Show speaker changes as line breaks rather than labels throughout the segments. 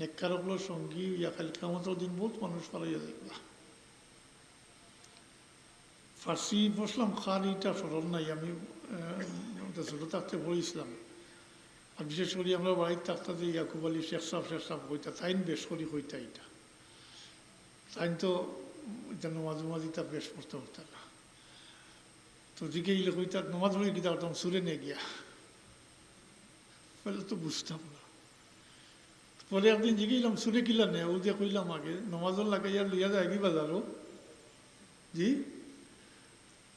নেককারগুলোর সঙ্গী ইয়া খালি কামতের দিন বহুত মানুষ পালাইয়া দেখবা ফার্সি বসলাম, খালিটা স্মরণ নাই, আমি ছোটো থাকতে পড়েছিলাম আর বিশেষ করে আমরা বাড়ির থাকতে যে ইয়াকুব আলী শেখ সাহ শেখ সাহ হইতা তাইন বেশ করি হইতা এটা। তাইন তো এটা নমাজ নমাজিটা বেশ পড়তে হতো না। তো দিকে ইলে কইতা, নমাজ গীতা করতাম সুরে নিয়ে গিয়া তো বুঝতাম না। পরে একদিন জিগেইলাম সুরে কিলা নে ও যে কইলাম আগে, নমাজর লাগাইয়া লইয়া যায়, কি বাজারও জি?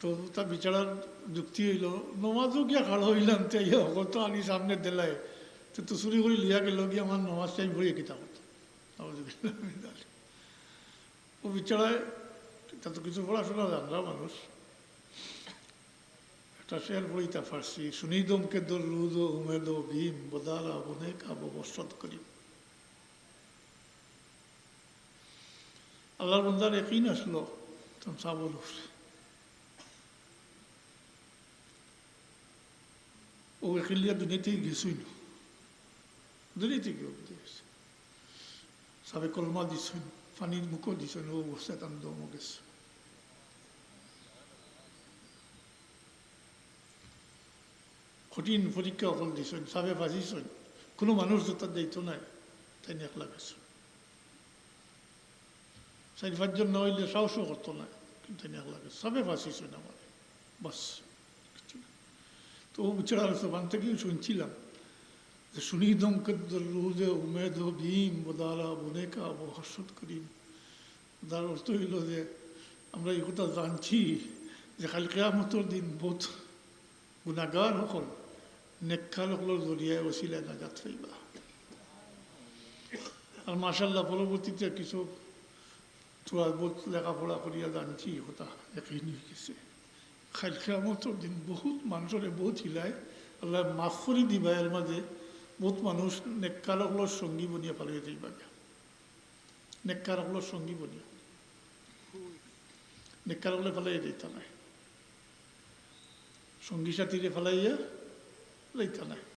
তো তা বিচারার যুক্তি হইল, নমাজও গিয়া খাড়া হইলাম, তে ইয়ে হকত আনি সামনে দেলায়। তো তো চুরি করে লিয়া গেল, গিয়ে আমার নমাজ চাই ভরে কিতাব ও বিচারায় তা তো কিছু পড়াশোনা জানরা মানুষ। একটা শেয়ার পড়িতা ফার্সি সুনিদমকে দর রুদ উমেদ ভীম বদালা বনে কাব বসত করিম আল্লাহর বন্দার একই আসলো। তখন সাবল উঠছে ও এখিলিয়া দুনিয়াতেই গেছই না দুনিয়াতে গিয়ে গেছে। সাবে কলমা দিছেন, পানির মুখও দিছেন, ও বসে তান দম গেছে। কঠিন পরীক্ষা অকল দিছেন, সাবে বাজিছেন কোনো মানুষ তো তার দায়িত্ব নাই, তাই একলা গেছে। চারি পাঁচজন না হইলে সাহসও করতো না। কিন্তু গেছে সবে বাঁচিছেন আমার বাস না। তো ও বেচারা জবান থেকেই শুনছিলাম যে শুনি দমকত রুজে উমেদ ভীম বোদারা বনেকা বহসত করিম। তার অর্থ হইল যে আমরা এই কথা জানছি যে খালি কেয়ামতর দিন বহুত গুণাগার সকল নেককার সকলের জরিয়ায় ওসিলায় নাজাত পাইবা আর মাসাল্লাহ পরবর্তীতে কিছু তোরা বহুত লেখাপড়া করিয়া জানছি কথা একই নিয়ে গেছে খাইল কেয়ামতর দিন বহুত মানুষরে বহুত হিলায় আল্লাহ মাফ করে দিবা এর মাঝে বহুত মানুষ নেককারকলোর সঙ্গী বনিয়া পালিয়ে যাইবা নেককারকলোর সঙ্গী বনিয়া নেককারকলে ফেলাইয়া যাইতা নাই সঙ্গী সাথীরে ফেলাইয়া লাইতা নাই